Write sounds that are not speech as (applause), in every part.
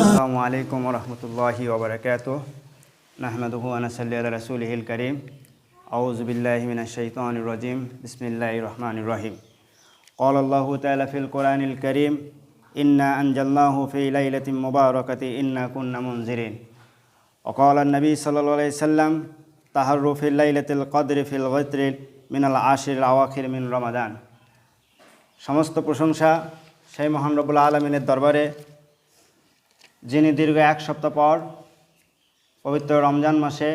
আসসালামু আলাইকুম রহমতুল্লাহি ওবরাকাত নাহমাদুহু আনাসাল্লি আলা রাসূলিহিল কারীম আউযু বিল্লাহি মিনাশ শাইতানির রাজিম বিসমিল্লাহির রহমানির রহিম قال الله تعالى في القرآن الكريم إنا أنزلناه في ليلة مباركة إنا كنا منذرين وقال النبي صلى الله عليه وسلم تهروا في ليلة القدر في الغتر من العاشر الأواخر من رمضان সমস্ত প্রশংসা সেই মহান রব্বুল আলমিনের দরবারে, যিনি দীর্ঘ এক সপ্তাহ পর পবিত্র রমজান মাসে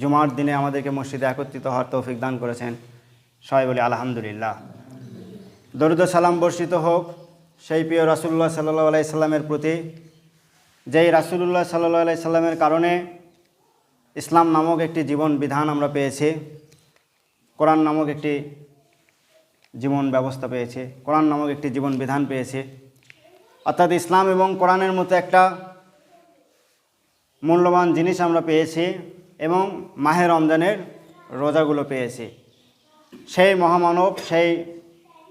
জুমার দিনে আমাদেরকে মসজিদে একত্রিত হওয়ার তৌফিক দান করেছেন। সবাই বলি আলহামদুলিল্লাহ। দরুদ সালাম বর্ষিত হোক সেই প্রিয় রাসুল্লাহ সাল্লাহ আলাইসাল্লামের প্রতি, যেই রাসুলুল্লাহ সাল্লাহ আলাইসাল্লামের কারণে ইসলাম নামক একটি জীবন বিধান আমরা পেয়েছি। কোরআন নামক একটি জীবন ব্যবস্থা পেয়েছে, কোরআন নামক একটি জীবন বিধান পেয়েছে। অর্থাৎ ইসলাম এবং কোরআনের মতো একটা মূল্যবান জিনিস আমরা পেয়েছি এবং মাহে রমজানের রোজাগুলো পেয়েছি। সেই মহামানব, সেই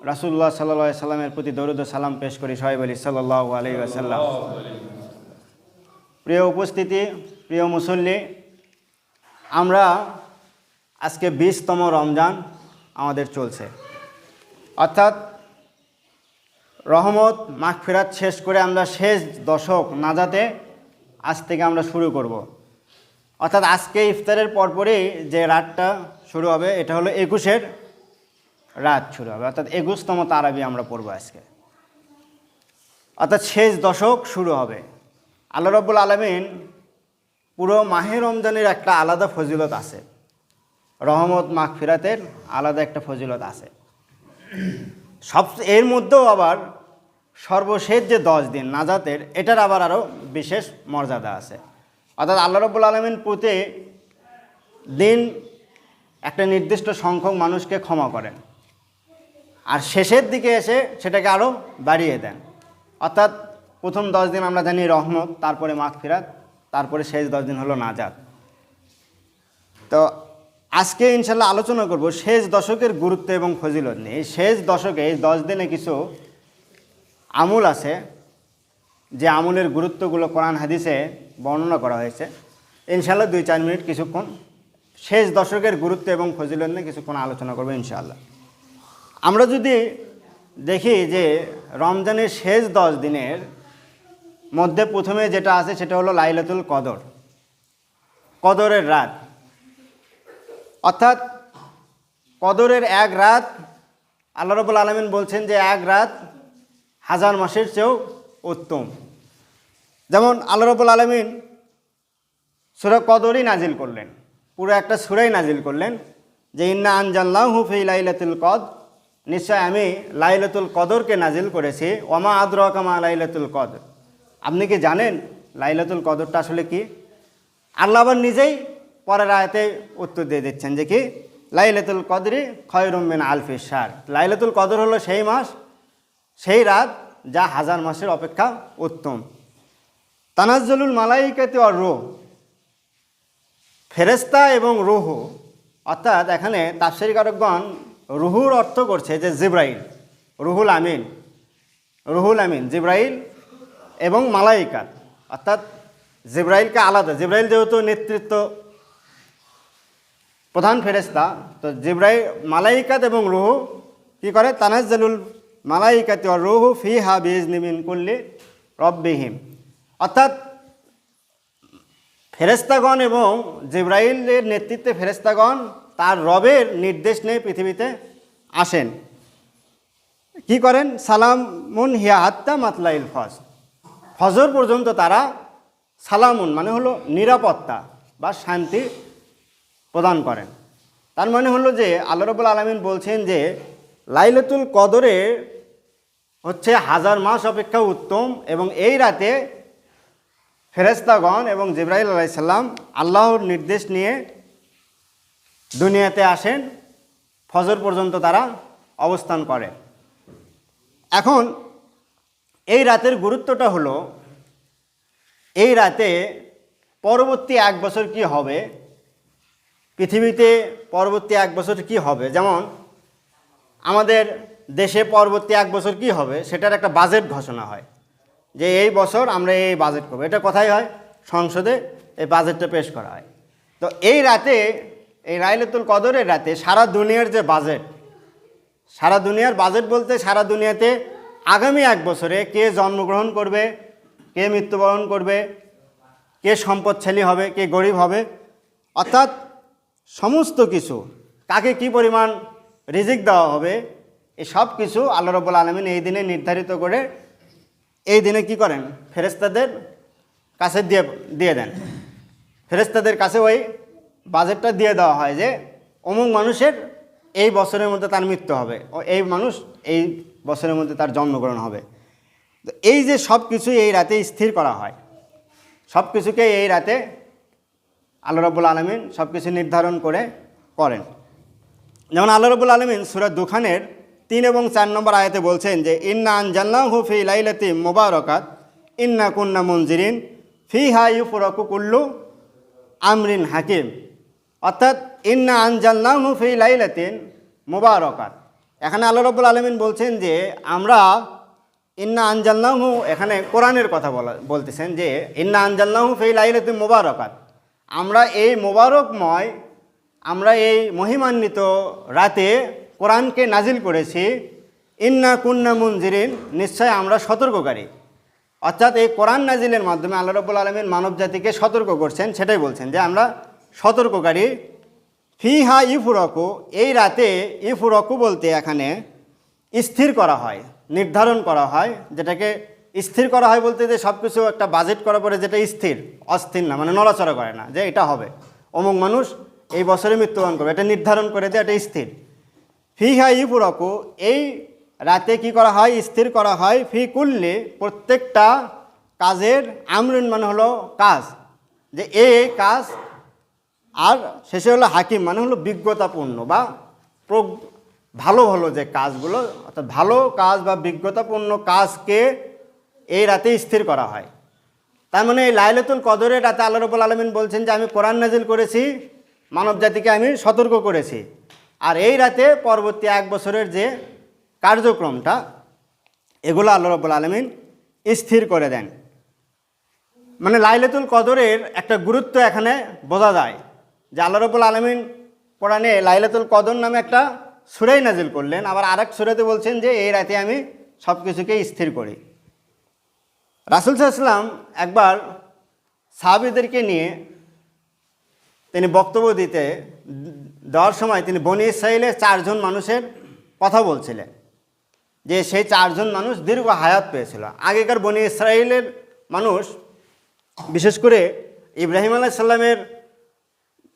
রাসুল্লাহ সাল্লা সাল্লামের প্রতি দরুদ সালাম পেশ করি সবাই বলি সাল্লাহ আলী আসাল্লাম প্রিয় উপস্থিতি, প্রিয় মুসল্লি, আমরা আজকে বিশতম রমজান আমাদের চলছে। অর্থাৎ রহমত মাগফিরাত শেষ করে আমরা শেষ দশক নাজাতে আজ থেকে আমরা শুরু করব। অর্থাৎ আজকে ইফতারের পরপরই যে রাতটা শুরু হবে, এটা হলো একুশের রাত শুরু হবে। অর্থাৎ একুশতম তারাবি আমরা পড়ব আজকে। অর্থাৎ শেষ দশক শুরু হবে। আল্লাহ রব্বুল আলমিন পুরো মাহে রমজানের একটা আলাদা ফজিলত আছে। রহমত মাগফিরাতের আলাদা একটা ফজিলত আছে। সব এর মধ্যেও আবার সর্বশেষ যে দশ দিন নাজাতের, এটার আবার আরও বিশেষ মর্যাদা আছে। অর্থাৎ আল্লাহ রব্বুল আলমিন প্রতি দিন একটা নির্দিষ্ট সংখ্যক মানুষকে ক্ষমা করেন। আর শেষের দিকে এসে সেটাকে আরও বাড়িয়ে দেন। অর্থাৎ প্রথম দশ দিন আমরা জানি রহমত, তারপরে মাগফিরাত, তারপরে শেষ দশ দিন হলো নাজাত। তো আজকে ইনশাল্লাহ আলোচনা করব শেষ দশকের গুরুত্ব এবং ফজিলত নিয়ে। শেষ দশকে এই দশ দিনে কিছু আমুল আছে, যে আমুলের গুরুত্বগুলো কোরআন হাদিসে বর্ণনা করা হয়েছে। ইনশাল্লাহ দুই চার মিনিট কিছুক্ষণ। শেষ দশকের গুরুত্ব এবং ফজিলত নিয়ে কিছুক্ষণ আলোচনা করব ইনশাআল্লাহ আমরা যদি দেখি যে রমজানের শেষ দশ দিনের মধ্যে প্রথমে যেটা আছে সেটা হলো লাইলাতুল কদর। কদরের রাত। অর্থাৎ কদরের এক রাত আল্লাহ রবুল আলমিন বলছেন যে এক রাত হাজার মাসের চেয়েও উত্তম। যেমন আল্লাহ রবুল আলমিন সুরা কদরই নাজিল করলেন, পুরো একটা সুরাই নাজিল করলেন যে ইন্না আনজাল্লাহ হুফি লাইলাতুল কদ নিশ্চয় আমি লাইলাতুল কদরকে নাজিল করেছি, ওমা আদরকামা লাইলাতুল কদর। আপনি কি জানেন লাইলাতুল কদরটা আসলে কি? আল্লাহ আবার নিজেই পরের আয়তে উত্তর দিয়ে দিচ্ছেন যে কি? লাইলাতুল কদরি খয়রুমিন আলফি সার লাইলাতুল কদর হলো সেই মাস, সেই রাত যা হাজার মাসের অপেক্ষা উত্তম। তানাজ্জলুল মালাইকাতে আর রোহ। ফেরেস্তা এবং রুহু, অর্থাৎ এখানে তাফসির কারকগণ রুহুর অর্থ করছে যে জিব্রাইল, রুহুল আমিন রুহুল আমিন, জিব্রাইল এবং মালাইকাত অর্থাৎ জিব্রাইলকে আলাদা, জিব্রাইল যেহেতু নেতৃত্ব প্রধান ফেরেস্তা তো জিব্রাইল মালাইকাত এবং রুহু কি করে? তানাজ্জালুল মালাইকাত রুহু ফি হা বিজ নিমিন করলে রব্বিহিম। অর্থাৎ ফেরেস্তাগণ এবং জিব্রাইলের নেতৃত্বে ফেরেস্তাগণ তার রবের নির্দেশ নিয়ে পৃথিবীতে আসেন। কি করেন? সালামুন হিয়া হাত্তা মাতলাইল ফজ। ফজর পর্যন্ত তারা সালামুন মানে হলো নিরাপত্তা বা শান্তি প্রদান করেন। তার মানে হলো যে আল্লাহ রবুল আলমিন বলছেন যে, লাইলাতুল কদরে হচ্ছে হাজার মাস অপেক্ষা উত্তম এবং এই রাতে ফেরেস্তাগণ এবং জিব্রাহিল আলাইসাল্লাম আল্লাহর নির্দেশ নিয়ে দুনিয়াতে আসেন, ফজর পর্যন্ত তারা অবস্থান করে। এখন এই রাতের গুরুত্বটা হলো, এই রাতে পরবর্তী এক বছর কি হবে? পৃথিবীতে পরবর্তী এক বছর কি হবে? যেমন, আমাদের দেশে পরবর্তী এক বছর কি হবে? সেটার একটা বাজেট ঘোষণা হয়। যে এই বছর আমরা এই বাজেট করব। এটা কোথায় হয়? সংসদে এই বাজেটটা পেশ করা হয়। তো এই রাতে, এই রাইলাতুল কদরের রাতে সারা দুনিয়ার যে বাজেট সারা দুনিয়ার বাজেট বলতে সারা দুনিয়াতে আগামী এক বছরে কে জন্মগ্রহণ করবে, কে মৃত্যুবরণ করবে, কে সম্পদশালী হবে, কে গরিব হবে, অর্থাৎ সমস্ত কিছু, কাকে কি পরিমাণ রিজিক দেওয়া হবে, এই সব কিছু আল্লাহ রব্বুল আলমিন এই দিনে নির্ধারিত করে এই দিনে কি করেন? ফেরেস্তাদের কাছে দিয়ে দিয়ে দেন। ফেরেস্তাদের কাছে ওই বাজেটটা দিয়ে দেওয়া হয় যে, অমুক মানুষের এই বছরের মধ্যে তার মৃত্যু হবে ও এই মানুষ এই বছরের মধ্যে তার জন্মগ্রহণ হবে। তো এই যে সব কিছু এই রাতে স্থির করা হয় সব কিছুকে এই রাতে আল্লাহ রব্বুল আলমিন সব কিছু নির্ধারণ করে করেন। যেমন আল্লাহ রব্বুল আলমিন সুরাত দুখানের তিন এবং চার নম্বর আয়াতে বলছেন যে, ইন্না আনজাল্লাহ ফি লাইলাতি মোবারকাত, ইন্না কুন্না মঞ্জিরিন ফি হা ইউফুরকু কুল্লু আমরিন হাকিম। অর্থাৎ, ইন্না আনজাল্লাহ ফি লাইলাতিন মোবারকাত। এখানে আল্লাহ রব্বুল আলমিন বলছেন যে, আমরা ইন্না আনজাল্লাহু এখানে কোরআনের কথা বলা, বলতেছেন যে, ইন্না আনজাল্লাহু ফি লাইলাতিন মোবারকাত। আমরা এই মোবারকময়, আমরা এই মহিমান্বিত রাতে কোরআনকে নাজিল করেছি। ইন্না কুন্না মুনজিরিন, নিশ্চয় আমরা সতর্ককারী। অর্থাৎ এই কোরআন নাজিলের মাধ্যমে আল্লাহ রব্বুল আলমিন মানব জাতিকে সতর্ক করছেন, সেটাই বলছেন যে আমরা সতর্ককারী। ফিহা ইফুরকু এই রাতে ইফুরকু বলতে এখানে স্থির করা হয়, নির্ধারণ করা হয়, যেটাকে স্থির করা হয় বলতে যে সব কিছু একটা বাজেট করার পরে যেটা স্থির, অস্থির না মানে নড়াচড়া করে না, যে এটা হবে। অমুক মানুষ এই বছরে মৃত্যুবরণ করবে, এটা নির্ধারণ করে দেয়, এটা স্থির। ফি হা ইফুরকু এই রাতে কি করা হয়? স্থির করা হয়। ফি কুল্লে, প্রত্যেকটা কাজের আমরুন মানে হলো কাজ। যে এই কাজ, আর শেষে হলো হাকিম মানে হলো বিজ্ঞতাপূর্ণ বা ভালো ভালো যে কাজগুলো, অর্থাৎ ভালো কাজ বা বিজ্ঞতাপূর্ণ কাজকে এই রাতে স্থির করা হয়। তার মানে এই লাইলাতুল কদরের রাতে আল্লাহ রবুল আলমিন বলছেন যে, আমি কোরআন নাজিল করেছি, মানব জাতিকে আমি সতর্ক করেছি। আর এই রাতে পরবর্তী এক বছরের যে কার্যক্রমটা, এগুলো আল্লাহ রবুল আলমিন স্থির করে দেন। মানে লাইলাতুল কদরের একটা গুরুত্ব এখানে বোঝা যায় যে, আল্লাহ রবুল আলমিন কোরআনে লাইলাতুল কদর নামে একটা সুরাই নাজিল করলেন। আবার আরেক সুরাতে বলছেন যে, এই রাতে আমি সব কিছুকে স্থির করি। রাসুল সাল্লাম একবার সাহাবিদেরকে নিয়ে তিনি বক্তব্য দিতে দেওয়ার সময় তিনি বনি ইসরায়েলের চারজন মানুষের কথা বলছিলেন। যে সেই চারজন মানুষ দীর্ঘ হায়াত পেয়েছিল। আগেকার বনি ইসরায়েলের মানুষ, বিশেষ করে ইব্রাহিম আলাইসাল্লামের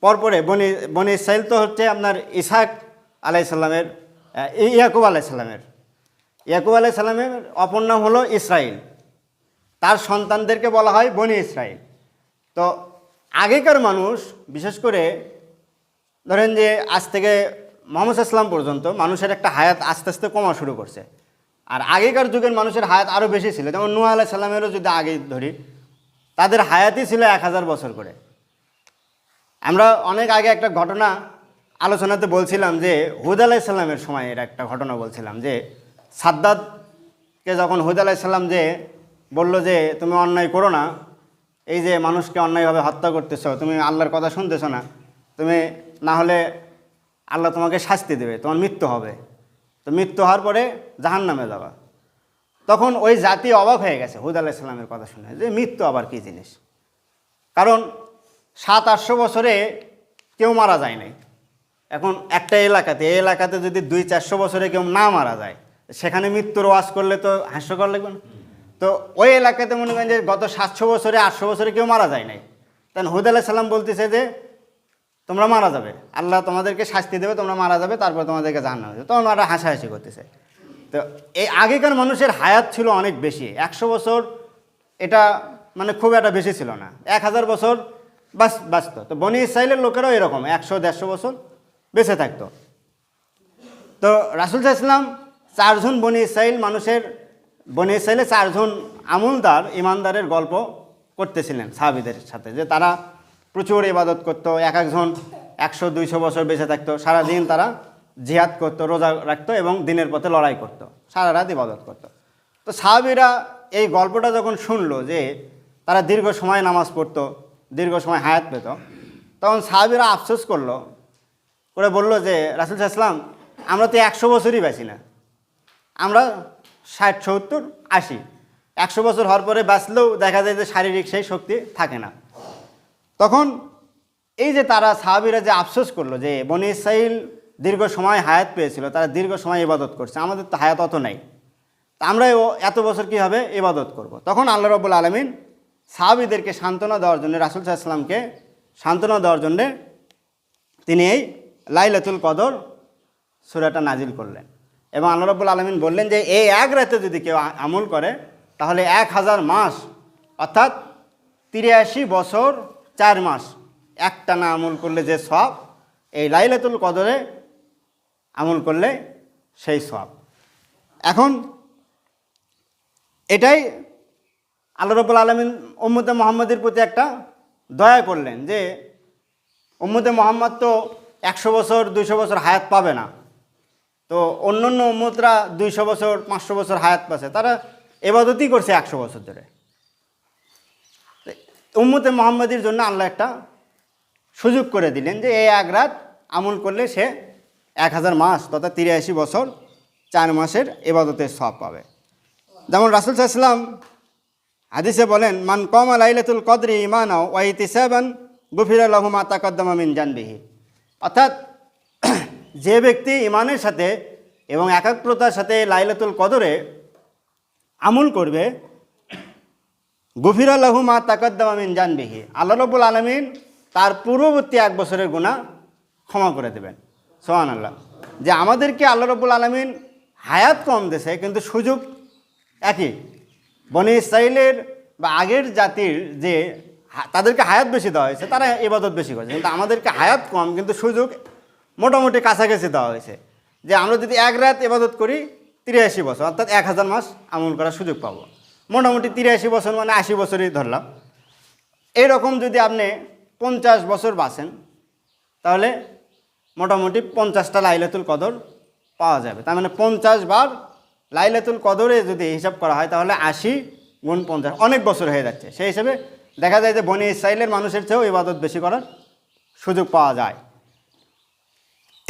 পরপরে বনি বনি ইসরায়েল তো হচ্ছে আপনার ইসাক আলাইসাল্লামের ইয়াকুব আলাইসাল্লামের ইয়াকুব আলাইসাল্লামের অপর নাম হলো ইসরায়েল তার সন্তানদেরকে বলা হয় বনি ইসরায়েল তো আগেকার মানুষ, বিশেষ করে ধরেন যে আজ থেকে মোহাম্মদ ইসলাম পর্যন্ত মানুষের একটা হায়াত আস্তে আস্তে কমা শুরু করছে। আর আগেকার যুগের মানুষের হায়াত আরও বেশি ছিল। যেমন নুয়া আলাহ সাল্লামেরও যদি আগে ধরি, তাদের হায়াতই ছিল এক হাজার বছর করে। আমরা অনেক আগে একটা ঘটনা আলোচনাতে বলছিলাম যে, হুদ আলাইসাল্লামের সময় একটা ঘটনা বলছিলাম যে, সাদ্দাদকে যখন হুদ আলাইসাল্লাম যে বলল যে, তুমি অন্যায় করো না। এই যে মানুষকে অন্যায়ভাবে হত্যা করতেছো, তুমি আল্লাহর কথা শুনতেছো না। তুমি না হলে আল্লাহ তোমাকে শাস্তি দেবে, তোমার মৃত্যু হবে। তো মৃত্যু হওয়ার পরে জাহান নামে যাবা। তখন ওই জাতি অবাক হয়ে গেছে, হুদ আলাইসাল্লামের কথা শুনে। যে, মৃত্যু আবার কী জিনিস? কারণ সাত, আটশো বছরে কেউ মারা যায় নাই। এখন একটা এলাকাতে, এই এলাকাতে যদি দুই, চারশো বছরে কেউ না মারা যায়, সেখানে মৃত্যুর ওয়াজ করলে তো হাস্যকর লাগবে না? তো ওই এলাকাতে মনে করেন যে গত সাতশো বছরে, আটশো বছরে কেউ মারা যায় নাই। তখন হুদ আলাহ সাল্লাম বলতেছে যে, তোমরা মারা যাবে। আল্লাহ তোমাদেরকে শাস্তি দেবে, তোমরা মারা যাবে, তারপর তোমাদেরকে জাহান্ন হবে তখন ওরা হাসাহাসি করতেছে। তো এই আগেকার মানুষের হায়াত ছিল অনেক বেশি। একশো বছর এটা মানে খুব একটা বেশি ছিল না। এক হাজার বছর বাস, বাঁচত। তো বনি ইসরায়েলের লোকেরাও এরকম। একশো, দেড়শো বছর বেঁচে থাকতো। তো রাসুল ইসলাম চারজন বনি ইসরায়েল মানুষের বনি ইসরায়েলে চারজন আমুলদার, ইমানদারের গল্প করতেছিলেন সাহাবিদের সাথে, যে তারা প্রচুর ইবাদত করতো, এক একজন একশো, দুইশো বছর বেঁচে থাকতো, সারাদিন তারা জিহাদ করতো, রোজা রাখতো এবং দিনের পথে লড়াই করতো, সারা রাত ইবাদত করতো। তো সাহাবিরা এই গল্পটা যখন শুনলো যে তারা দীর্ঘ সময় নামাজ পড়তো, দীর্ঘ সময় হায়াত পেত, তখন সাহাবিরা আফসোস করল করে বলল যে, রাসুল ইসলাম আমরা তো একশো বছরই বাঁচি না, আমরা ষাট, সত্তর, আশি। একশো বছর হওয়ার পরে বাঁচলেও দেখা যায় যে শারীরিক সেই শক্তি থাকে না। তখন এই যে তারা সাহাবিরা যে আফসোস করল যে বনি ইসরাইল দীর্ঘ সময় হায়াত পেয়েছিল, তারা দীর্ঘ সময় ইবাদত করছে, আমাদের তো হায়াত অত নাই। তা আমরা এত বছর কী হবে ইবাদত করব। তখন আল্লাহ রব্বুল আলমিন সাহাবিদেরকে সান্ত্বনা দেওয়ার জন্য, রাসুল সাল্লামকে সান্ত্বনা দেওয়ার জন্যে তিনি এই লাইলাতুল কদর সুরাটা নাজিল করলেন। এবং আল্লাহ রব্বুল আলমিন বললেন যে, এই এক রাতে যদি কেউ আমল করে, তাহলে এক হাজার মাস, অর্থাৎ তিরাশি বছর চার মাস, একটা না আমল করলে যে সব এই লাইলাতুল কদরে আমল করলে সেই সব এখন এটাই আল্লাহ রব্বুল আলমিন উম্মতে মোহাম্মদের প্রতি একটা দয়া করলেন যে, উম্মতে মোহাম্মদ তো একশো বছর, দুইশো বছর হায়াত পাবে না। তো অন্য অন্য উম্মতরা দুইশো বছর, পাঁচশো বছর হায়াত পাচ্ছে। তারা এবাদতই করছে একশো বছর ধরে। উম্মতে মোহাম্মদের জন্য আল্লাহ একটা সুযোগ করে দিলেন যে এই এক রাত আমল করলে সে এক হাজার মাস তথা তিরাশি বছর চার মাসের এবাদতের সব পাবে। যেমন রাসুল সাল্লাম হাদিসে বলেন, মান কম লাইলাতুল কদরি ইমানাও ওয়াইতি সেভেন গুফির আলহমা তাকদ্দমা মিন জানবিহি। অর্থাৎ যে ব্যক্তি ইমানের সাথে এবং একাগ্রতার সাথে লাইলাতুল কদরে আমল করবে, গুফির আল্লাহু মা তাকদ্দমা মিন জানবিহি। আল্লাহ রব্বুল আলমিন তার পূর্ববর্তী এক বছরের গুণা ক্ষমা করে দেবেন। সোহান আল্লাহ যে আমাদেরকে আল্লাহ রব্বুল আলমিন হায়াত কম দেশে কিন্তু সুযোগ একই। বনে ইসরায়েলের বা আগের জাতির যে তাদেরকে হায়াত বেশি দেওয়া হয়েছে, তারা এবাদত বেশি করেছে। কিন্তু আমাদেরকে হায়াত কম, কিন্তু সুযোগ মোটামুটি কাছাকাছি দেওয়া হয়েছে। যে আমরা যদি এক রাত ইবাদত করি, তিরাশি বছর, অর্থাৎ এক হাজার মাস আমল করার সুযোগ পাবো। মোটামুটি তিরাশি বছর মানে আশি বছরই ধরলাম। এরকম যদি আপনি পঞ্চাশ বছর বাঁচেন, তাহলে মোটামুটি পঞ্চাশটা লাইলাতুল কদর পাওয়া যাবে। তার মানে পঞ্চাশ বার লাইলাতুল কদরে যদি হিসাব করা হয়, তাহলে আশি গুণ পঞ্চাশ, অনেক বছর হয়ে যাচ্ছে। সেই হিসেবে দেখা যায় যে বনি ইসরায়েলের মানুষের চেয়েও ইবাদত বেশি করার সুযোগ পাওয়া যায়।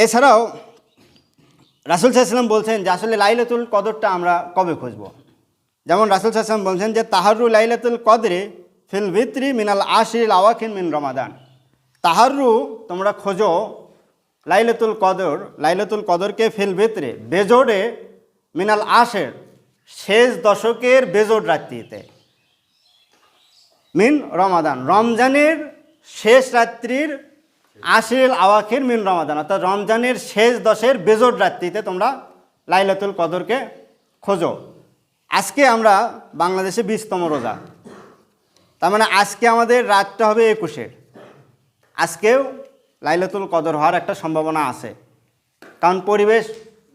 এছাড়াও রাসুল সাল্লাম বলছেন যে আসলে লাইলাতুল কদরটা আমরা কবে খুঁজবো? যেমন রাসুল সাল্লাম বলছেন যে তাহারু লাইলাতুল কদরে ফিল ভিত্রি মিনাল আশিল আওয়াকিন মিন রমাদান। তাহারু তোমরা খোঁজো লাইলাতুল কদর, লাইলাতুল কদরকে ফিল ভিত্রে, বেজোড়ে মিনাল আশের শেষ দশকের বেজোড় রাত্রিতে। মিন রমাদান, রমজানের শেষ রাত্রির আশিল আওয়াখির মিন রমাদান। অর্থাৎ রমজানের শেষ দশের বেজোট রাত্রিতে তোমরা লাইলাতুল কদরকে খোঁজো। আজকে আমরা বাংলাদেশে বিশতম রোজা। তার মানে আজকে আমাদের রাতটা হবে একুশের আজকেও লাইলাতুল কদর হওয়ার একটা সম্ভাবনা আছে। কারণ পরিবেশ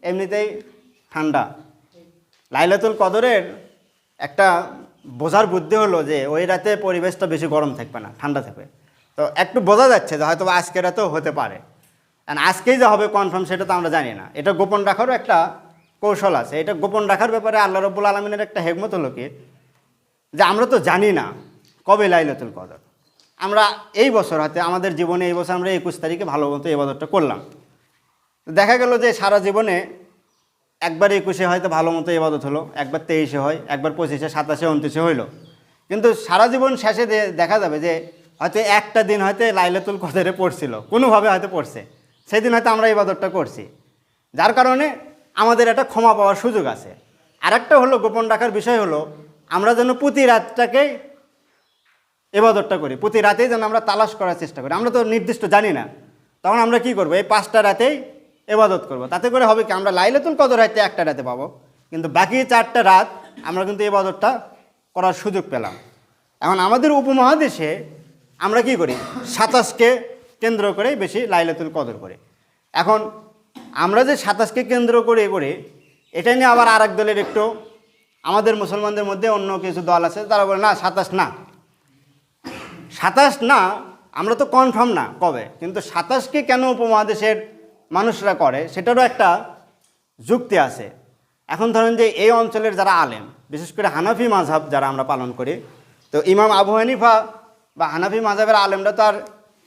এমনিতেই ঠান্ডা। লাইলাতুল কদরের একটা বোঝার বুদ্ধি হলো যে ওই রাতে পরিবেশটা বেশি গরম থাকবে না, ঠান্ডা থাকবে। তো একটু বোঝা যাচ্ছে যে হয়তো আজকের রাতেও হতে পারে। আর আজকেই যে হবে কনফার্ম সেটা তো আমরা জানি না। এটা গোপন রাখারও একটা কৌশল আছে। এটা গোপন রাখার ব্যাপারে আল্লাহ রব্বুল আলমিনের একটা হেকমত হলো কি? যে আমরা তো জানি না কবে লাইলাতুল কদর। আমরা এই বছর হাতে আমাদের জীবনে এই বছর আমরা একুশ তারিখে ভালো মতো এবাদতটা করলাম। দেখা গেল যে সারা জীবনে একবার একুশে হয়তো ভালো মতো ইবাদত হলো, একবার তেইশে হয়, একবার পঁচিশে, সাতাশে, উনত্রিশে হইল। কিন্তু সারা জীবন শেষে দেখা যাবে যে হয়তো একটা দিন হয়তো লাইলাতুল কদরে পড়ছিল, কোনোভাবে হয়তো পড়ছে। সেদিন হয়তো আমরা ইবাদতটা করছি। যার কারণে আমাদের একটা ক্ষমা পাওয়ার সুযোগ আছে। আরেকটা হলো, গোপন রাখার বিষয় হলো, আমরা যেন প্রতি রাতটাকেই এবাদতটা করি। প্রতি রাতেই যেন আমরা তালাশ করার চেষ্টা করি। আমরা তো নির্দিষ্ট জানি না। তখন আমরা কি করব? এই পাঁচটা রাতেই এবাদত করব। তাতে করে হবে কি? আমরা লাইলাতুল কদর রাতে একটা রাতে পাবো। কিন্তু বাকি চারটা রাত আমরা কিন্তু এবাদতটা করার সুযোগ পেলাম। এখন আমাদের উপমহাদেশে আমরা কি করি? সাতাশকে কেন্দ্র করে বেশি লাইলাতুল কদর করি। এখন আমরা যে সাতাশকে কেন্দ্র করে করি এটা নিয়ে আবার আরেক দলের একটু, আমাদের মুসলমানদের মধ্যে অন্য কিছু দল আছে, তারা বলে, না, সাতাশ না। সাতাশ না, আমরা তো কনফার্ম না কবে, কিন্তু সাতাশকে কেন উপমহাদেশের মানুষরা করে, সেটারও একটা যুক্তি আছে। এখন ধরেন যে এই অঞ্চলের যারা আলেম, বিশেষ করে হানাফি মাঝহাব যারা আমরা পালন করি, তো ইমাম আবু হানিফা বা হানাফি মাঝহাবের আলেমরা তো আর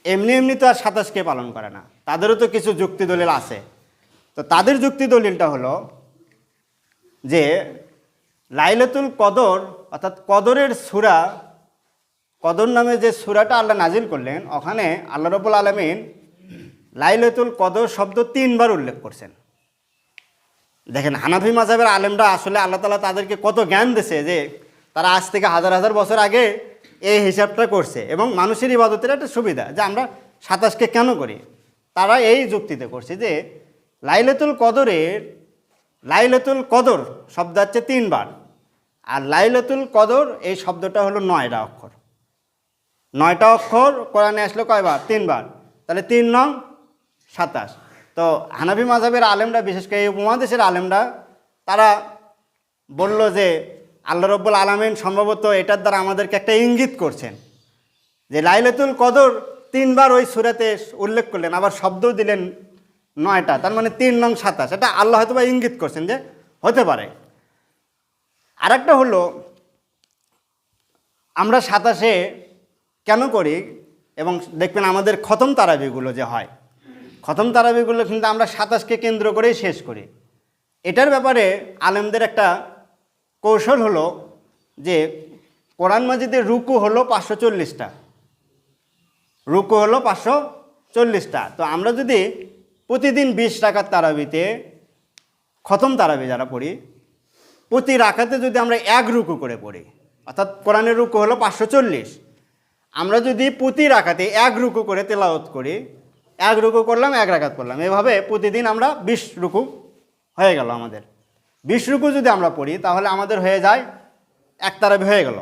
এমনি এমনি তো আর সাতাশকে পালন করে না। তাদেরও তো কিছু যুক্তি দলিল আছে। তো তাদের যুক্তি দলিলটা হলো যে, লাইলাতুল কদর, অর্থাৎ কদরের সুরা, কদর নামে যে সুরাটা আল্লাহ নাজিল করলেন, ওখানে আল্লাহ রবুল আলমিন লাইলাতুল কদর শব্দ তিনবার উল্লেখ করছেন। দেখেন, হানাফি মাজাবের আলেমরা আসলে আল্লাহ তালা তাদেরকে কত জ্ঞান দিছে যে, তারা আজ থেকে হাজার হাজার বছর আগে এই হিসাবটা করছে এবং মানুষের ইবাদতের একটা সুবিধা যে আমরা সাতাশকে কেন করি? তারা এই যুক্তিতে করছে যে লাইলাতুল কদরের, লাইলাতুল কদর শব্দ হচ্ছে তিনবার। আর লাইলাতুল কদর এই শব্দটা হলো নয়টা অক্ষর। নয়টা অক্ষর কোরআনে আসলো কয়বার? তিনবার। তাহলে তিন নং সাতাশ। তো হানাফি মাঝাবের আলেমরা, বিশেষ করে এই উপমহাদেশের আলেমরা, তারা বলল যে আল্লাহ রব্বুল আলমিন সম্ভবত এটার দ্বারা আমাদেরকে একটা ইঙ্গিত করছেন যে লাইলাতুল কদর তিনবার ওই সুরাতে উল্লেখ করলেন, আবার শব্দও দিলেন নয়টা, তার মানে তিন নং সাতাশ। এটা আল্লাহ হয়তো বা ইঙ্গিত করছেন যে হতে পারে। আরেকটা হলো, আমরা সাতাশে কেন করি? এবং দেখবেন আমাদের খতম তারাবিগুলো যে হয়, খতম তারাবিগুলো কিন্তু আমরা সাতাশকে কেন্দ্র করেই শেষ করি। এটার ব্যাপারে আলেমদের একটা কৌশল হলো যে কোরআন মাজিদের রুকু হলো পাঁচশো চল্লিশটা। রুকু হলো পাঁচশো চল্লিশটা। তো আমরা যদি প্রতিদিন বিশ টাকার তারাবিতে খতম তারাবি যারা পড়ি, প্রতি রাখাতে যদি আমরা এক রুকু করে পড়ি, অর্থাৎ কোরআনের রুকু হলো পাঁচশো চল্লিশ। আমরা যদি প্রতি রাখাতে এক রুকু করে তেলাওত করি, এক রুকু করলাম, এক রাখাত করলাম এভাবে প্রতিদিন আমরা বিশ রুকু হয়ে গেল আমাদের। বিশ রুকু যদি আমরা পড়ি, তাহলে আমাদের হয়ে যায় এক তারাবি হয়ে গেল।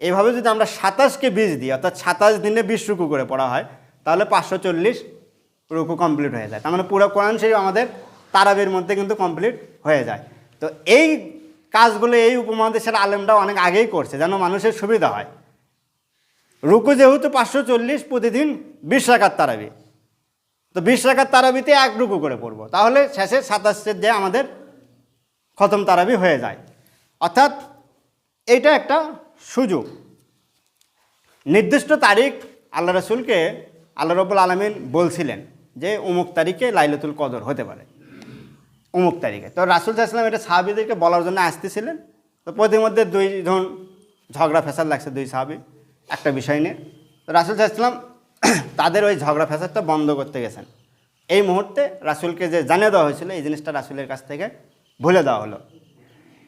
এইভাবে যদি আমরা সাতাশকে বীজ দিই, অর্থাৎ সাতাশ দিনে বিশ রুকু করে পড়া হয়, তাহলে পাঁচশো চল্লিশ রুকু কমপ্লিট হয়ে যায়। তার মানে পুরো কোরআন শরীফ আমাদের তারাবির মধ্যে কিন্তু কমপ্লিট হয়ে যায়। তো এই কাজগুলো, এই উপমহাদেশের আলেমরা অনেক আগেই করছে, যেন মানুষের সুবিধা হয়। রুকু যেহেতু পাঁচশো চল্লিশ প্রতিদিন বিশ রাখার তারাবি। তো বিশ রাখার তারাবিতে এক রুকু করে পড়ব। তাহলে শেষে সাতাশের যে আমাদের খতম তারাবি হয়ে যায়। অর্থাৎ এটা একটা সুযোগ। নির্দিষ্ট তারিখ আল্লাহ রসুলকে আল্লাহ রবুল আলমিন বলছিলেন যে অমুক তারিখে লাইলাতুল কদর হতে পারে। অমুক তারিখে। তো রাসুল সাহসালাম এটা সাহাবিদেরকে বলার জন্য আসতেছিলেন। তো প্রতিমধ্যে দুইজন ঝগড়া ফেসাদ লাগছে, দুই সাহাবি। একটা বিষয় নিয়ে। তো রাসুল সাহসালাম (clears throat) তাদের ওই ঝগড়া ফেসাদটা বন্ধ করতে গেছেন। এই মুহূর্তে রাসুলকে যে জানিয়ে দেওয়া হয়েছিল, এই জিনিসটা রাসুলের কাছ থেকে ভুলে দেওয়া হলো।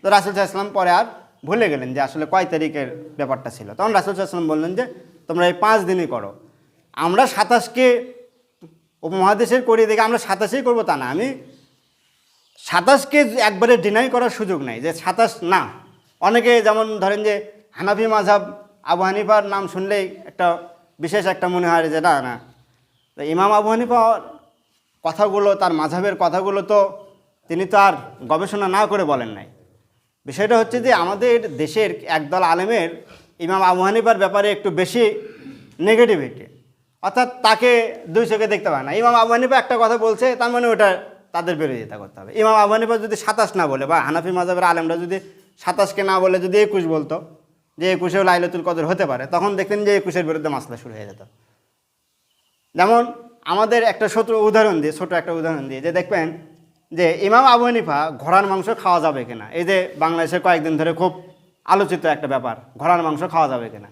তো রাসুল সাহসালাম পরে আর ভুলে গেলেন যে আসলে কয় তারিখের ব্যাপারটা ছিল। তখন রাসুল সাহসালাম বললেন যে, তোমরা এই পাঁচ দিনই করো। আমরা সাতাশকে উপমহাদেশের করিয়ে দেখে আমরা সাতাশেই করব তা না। আমি সাতাশকে একবারে ডিনাই করার সুযোগ নাই যে সাতাশ না। অনেকে যেমন ধরেন যে হানাফি মাঝাব আবু হানিফার নাম শুনলেই একটা বিশেষ একটা মনে হয় যে, না না। ইমাম আবু হানিফার কথাগুলো, তার মাঝাবের কথাগুলো তো তিনি তো আর গবেষণা না করে বলেন নাই। বিষয়টা হচ্ছে যে আমাদের দেশের একদল আলেমের ইমাম আবু হানিফার ব্যাপারে একটু বেশি নেগেটিভিটি অর্থাৎ তাকে দুই চোখে দেখতে পায় না। ইমাম আবু হানিফা একটা কথা বলছে, তার মানে ওটা তাদের বিরোধিতা করতে হবে। ইমাম আবু হানিফা যদি সাতাশ না বলে বা হানাফি মাজাবের আলেমরা যদি সাতাশকে না বলে যদি একুশ বলতো, যে একুশেও লাইলাতুল কদর হতে পারে, তখন দেখতেন যে একুশের বিরুদ্ধে মাসলা শুরু হয়ে যেত। যেমন আমাদের একটা ছোট উদাহরণ দিয়ে, ছোট একটা উদাহরণ দিয়ে যে দেখবেন যে ইমাম আবু হানিফা ঘোড়ার মাংস খাওয়া যাবে কিনা? এই যে বাংলাদেশে কয়েকদিন ধরে খুব আলোচিত একটা ব্যাপার, ঘোড়ার মাংস খাওয়া যাবে কিনা?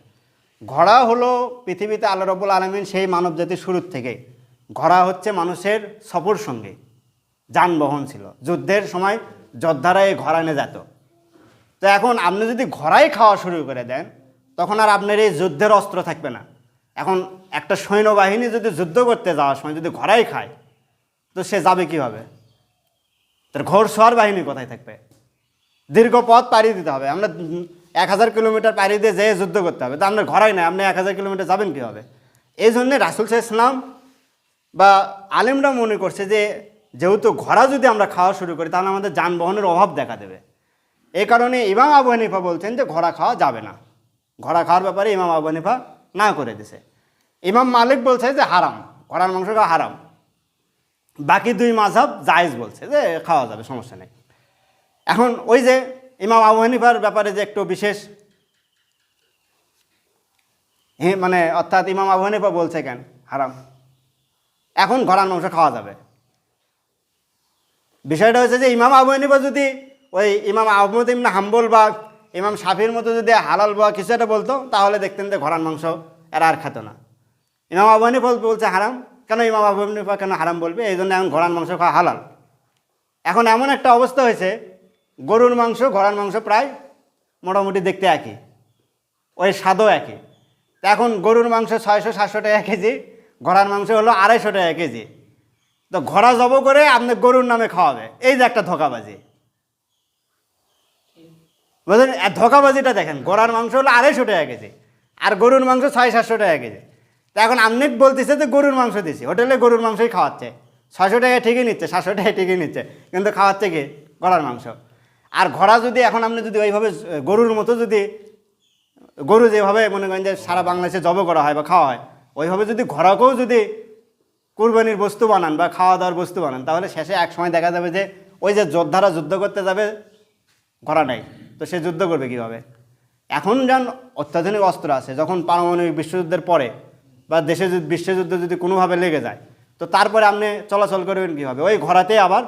ঘোড়া হলো পৃথিবীতে আল্লাহ রবুল আলমিন সেই মানব জাতির শুরুর থেকে। ঘোড়া হচ্ছে মানুষের সফর সঙ্গে, যানবাহন ছিল। যুদ্ধের সময় যোদ্ধারা এই ঘোড়া এনে যেত। তো এখন আপনি যদি ঘোড়াই খাওয়া শুরু করে দেন, তখন আর আপনার এই যুদ্ধের অস্ত্র থাকবে না। এখন একটা সৈন্যবাহিনী যদি যুদ্ধ করতে যাওয়ার সময় যদি ঘোড়াই খায়, তো সে যাবে কীভাবে? তার ঘোড়সওয়ার বাহিনী কোথায় থাকবে? দীর্ঘ পথ পাড়ি দিতে হবে। আমরা এক হাজার কিলোমিটার পাড়ি দিয়ে যেয়ে যুদ্ধ করতে হবে। তো আপনার ঘোড়াই নাই, আপনি এক হাজার কিলোমিটার যাবেন কীভাবে? এই জন্যে রাসুল ইসলাম বা আলেমরা মনে করছে যে, যেহেতু ঘোড়া যদি আমরা খাওয়া শুরু করি, তাহলে আমাদের যানবাহনের অভাব দেখা দেবে। এই কারণে ইমাম আবু হানিফা বলছেন যে, ঘোড়া খাওয়া যাবে না। ঘোড়া খাওয়ার ব্যাপারে ইমাম আবু হানিফা না করে দিছে। ইমাম মালিক বলছে যে, হারাম। ঘোড়ার মাংস খাওয়া হারাম। বাকি দুই মাঝাব জায়েজ বলছে যে খাওয়া যাবে, সমস্যা নেই। এখন ওই যে ইমাম আবু হানিফার ব্যাপারে যে একটু বিশেষ মানে অর্থাৎ ইমাম আবু হানিফা বলছে কেন? হারাম। এখন ঘোড়ার মাংস খাওয়া যাবে। বিষয়টা হচ্ছে যে ইমাম আবু হানিফা যদি ওই ইমাম আহমদ ইমনা হাম্বল বা ইমাম শাফির মতো যদি হালাল বা কিছু একটা বলতো, তাহলে দেখতেন যে ঘোড়ার মাংস এরা আর খেত না। ইমাম আবু হানিফা বলছে হারাম। কেন ইমাম আবু হানিফা কেন হারাম বলবে? এই জন্য এখন ঘোড়ার মাংস খাওয়া হালাল। এখন এমন একটা অবস্থা হয়েছে, গরুর মাংস, ঘোড়ার মাংস প্রায় মোটামুটি দেখতে একই, ওই স্বাদও একই। এখন গরুর মাংস ছয়শো, সাতশো টাকা কেজি, ঘোড়ার মাংস হলো আড়াইশো টাকা কেজি। তো ঘোড়া জব করে আপনি গরুর নামে খাওয়াবে, এই যে একটা ধোকাবাজি। বুঝলেন? ধোকাবাজিটা দেখেন, ঘোড়ার মাংস হলো আড়াইশো টাকা কেজি, আর গরুর মাংস ছয়, সাতশো টাকা কেজি। তা এখন আপনি বলতেছে যে গরুর মাংস দিছি। হোটেলে গরুর মাংসই খাওয়াচ্ছে। ছয়শো টাকা ঠিকই নিচ্ছে, সাতশো টাকা ঠিকই নিচ্ছে। কিন্তু খাওয়াচ্ছে কি? ঘোড়ার মাংস। আর ঘোড়া যদি এখন আপনি যদি ওইভাবে গরুর মতো যদি, গরু যেভাবে মনে করেন যে সারা বাংলাদেশে জব করা হয় বা খাওয়া হয়, ওইভাবে যদি ঘোড়াকেও যদি কুরবানির বস্তু বানান বা খাওয়া দাওয়ার বস্তু বানান, তাহলে শেষে এক সময় দেখা যাবে যে ওই যে যোদ্ধারা যুদ্ধ করতে যাবে, ঘোড়া নাই। তো সে যুদ্ধ করবে কীভাবে? এখন যান অত্যাধুনিক অস্ত্র আছে, যখন পারমাণবিক বিশ্বযুদ্ধের পরে বা দেশে যদি বিশ্বযুদ্ধ যদি কোনোভাবে লেগে যায়, তো তারপরে আপনি চলাচল করবেন কীভাবে? ওই ঘোড়াতে আবার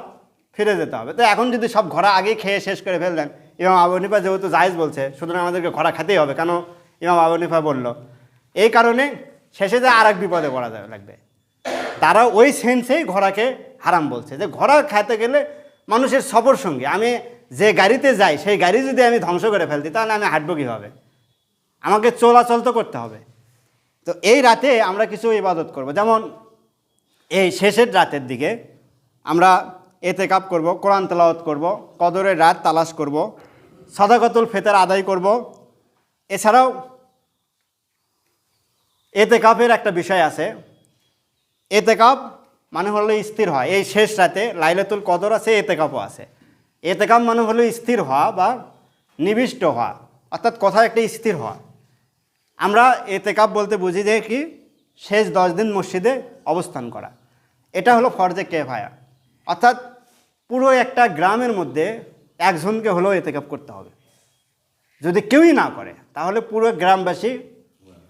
ফিরে যেতে হবে। তো এখন যদি সব ঘোড়া আগেই খেয়ে শেষ করে ফেললেন, ইমাম আবু হানিফা যেহেতু জায়েজ বলছে, সুতরাং আমাদেরকে ঘোড়া খেতেই হবে, কেন ইমাম আবু হানিফা বলল? এই কারণে শেষে যে আর এক বিপদে পড়া যাবে লাগবে। তারা ওই সেন্সেই ঘোড়াকে হারাম বলছে। যে ঘোড়া খাইতে গেলে মানুষের সফর সঙ্গে। আমি যে গাড়িতে যাই, সেই গাড়ি যদি আমি ধ্বংস করে ফেলতি, তাহলে আমি হাঁটবো কীভাবে? আমাকে চলাচল তো করতে হবে। তো এই রাতে আমরা কিছু ইবাদত করব। যেমন এই শেষের রাতের দিকে আমরা এতে কাপ করব, কোরআন তেলাওয়াত করব, কদরের রাত তালাশ করব, সদাকতুল ফেতার আদায় করব। এছাড়াও এতে কাপের একটা বিষয় আছে। এতে কাপ মানে হলো স্থির হয় এই শেষ রাতে লাইলাতুল কদর আছে এতে কাপও আছে। এতে কাপ মানে হলো স্থির হওয়া বা নিবিষ্ট হওয়া। অর্থাৎ কথা একটা স্থির হওয়া। আমরা এতেকাপ বলতে বুঝি যে কি? শেষ দশ দিন মসজিদে অবস্থান করা। এটা হলো ফরজে কেফায়া। অর্থাৎ পুরো একটা গ্রামের মধ্যে একজনকে হলেও এতেকাপ করতে হবে। যদি কেউই না করে, তাহলে পুরো গ্রামবাসী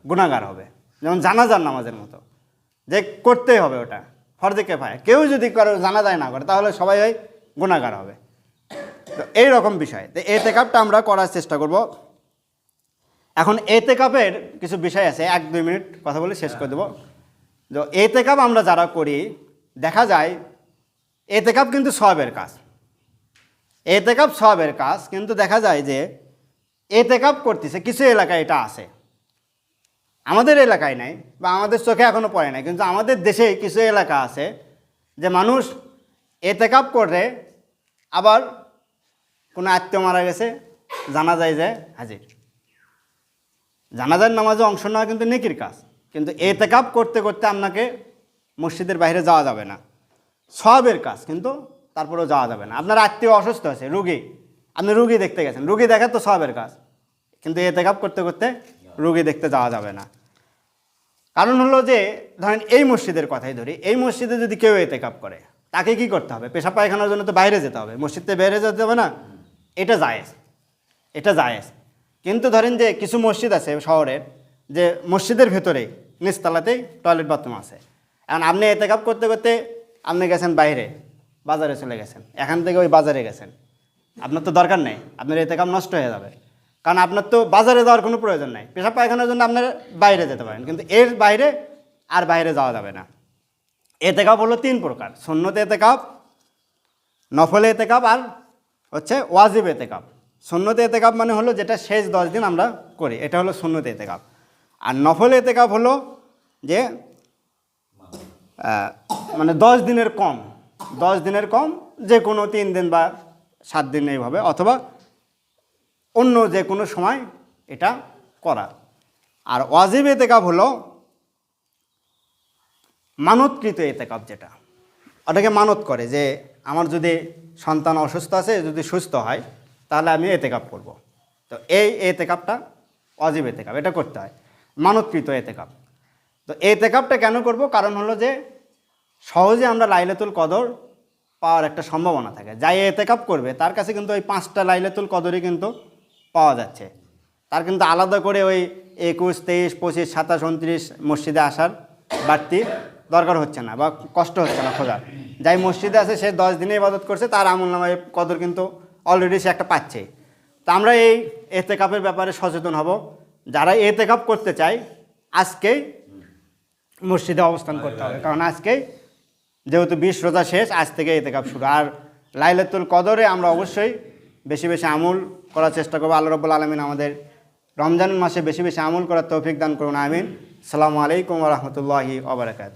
গুণাগার হবে। যেমন জানাজার নামাজের মতো। যে করতেই হবে ওটা, ফরজে কেফায়। কেউ যদি কারও জানা যায় না করে, তাহলে সবাই ওই গুণাগার হবে। তো এই রকম বিষয়। তো এতে কাপটা আমরা করার চেষ্টা করব। এখন এতে কাপের কিছু বিষয় আছে, এক দুই মিনিট কথা বলে শেষ করে দেবো। তো এতে কাপ আমরা যারা করি, দেখা যায় এতে কাপ কিন্তু সবের কাজ। এতে কাপ সবের কাজ, কিন্তু দেখা যায় যে এতে কাপ করতেছে, কিছু এলাকায় এটা আছে। আমাদের এলাকায় নাই, বা আমাদের চোখে এখনও পড়ে নাই, কিন্তু আমাদের দেশে কিছু এলাকা আছে যে মানুষ এতেকাপ করে, আবার কোনো আত্মীয় মারা গেছে, জানা যায় যে হাজির। জানাজার নামাজে অংশ নেওয়া কিন্তু নেকির কাজ। কিন্তু এতেকাপ করতে করতে আপনাকে মসজিদের বাইরে যাওয়া যাবে না। সবের কাজ কিন্তু তারপরেও যাওয়া যাবে না। আপনার আত্মীয় অসুস্থ আছে রুগী। আপনি রুগী দেখতে গেছেন, রুগী দেখা তো সবের কাজ। কিন্তু এতেকাপ করতে করতে রুগী দেখতে যাওয়া যাবে না। কারণ হলো যে, ধরেন এই মসজিদের কথাই ধরি, এই মসজিদে যদি কেউ এতেকাপ করে, তাকে কি করতে হবে? পেশা পায়খানার জন্য তো বাইরে যেতে হবে। মসজিদ বাইরে যেতে হবে না? এটা জায়েজ। এটা জায়েজ। কিন্তু ধরেন যে কিছু মসজিদ আছে শহরের যে মসজিদের ভেতরেই নিচতলাতেই টয়লেট বাথরুম আছে। এখন আপনি এতেকাপ করতে করতে আপনি গেছেন বাইরে, বাজারে চলে গেছেন। এখান থেকে ওই বাজারে গেছেন। আপনার তো দরকার নেই, আপনার এতেকাপ নষ্ট হয়ে যাবে। কারণ আপনার তো বাজারে যাওয়ার কোনো প্রয়োজন নাই। পেশাব পায়খানার জন্য আপনার বাইরে যেতে পারেন, কিন্তু এর বাইরে আর বাইরে যাওয়া যাবে না। এতেকাপ হলো তিন প্রকার সন্ন্যত এতেকাপ, নফল এতেকাপ আর হচ্ছে ওয়াজিব এতেকাপ। সন্ন্যত এতেকাপ মানে হলো যেটা শেষ দশ দিন আমরা করি। এটা হলো সন্ন্যত এতেকাপ। আর নফল এতেকাপ হলো যে মানে দশ দিনের কম। দশ দিনের কম, যে কোনো তিন দিন বা সাত দিন এইভাবে, অথবা অন্য যে কোনো সময় এটা করা। আর ওয়াজিব এতেকাব হলো মানতকৃত এতেকাব যেটা। ওটাকে মানত করে যে, আমার যদি সন্তান অসুস্থ আছে, যদি সুস্থ হয় তাহলে আমি এতেকাব করব। তো এই এতেকাবটা অজিব এতেকাব এটা করতে হয়। মানতকৃত এতেকাব তো এই এতেকাবটা কেন করব? কারণ হলো যে সহজে আমরা লাইলাতুল কদর পাওয়ার একটা সম্ভাবনা থাকে। যাই এতেকাপ করবে, তার কাছে কিন্তু ওই পাঁচটা লাইলাতুল কদরই কিন্তু পাওয়া যাচ্ছে। তার কিন্তু আলাদা করে ওই একুশ, তেইশ, পঁচিশ, সাতাশ, উনত্রিশ মসজিদে আসার বাড়তি দরকার হচ্ছে না বা কষ্ট হচ্ছে না খোঁজার। যাই মসজিদে আছে, সে দশ দিনে ইবাদত করছে, তার আমল নামায় কদর কিন্তু অলরেডি সে একটা পাচ্ছে। তো আমরা এই এতেকাপের ব্যাপারে সচেতন হব। যারা এতেকাপ করতে চায়, আজকেই মসজিদে অবস্থান করতে হবে। কারণ আজকে যেহেতু বিশ রোজা শেষ, আজ থেকে এতেকাপ শুরু। আর লাইলাতুল কদরে আমরা অবশ্যই বেশি বেশি আমল করার চেষ্টা করব। আল্লাহ রব্বুল আলমিন আমাদের রমজান মাসে বেশি বেশি আমল করার তৌফিক দান করুন। আমিন। সালামু আলাইকুম রহমতুল্লাহি ওবরাকাত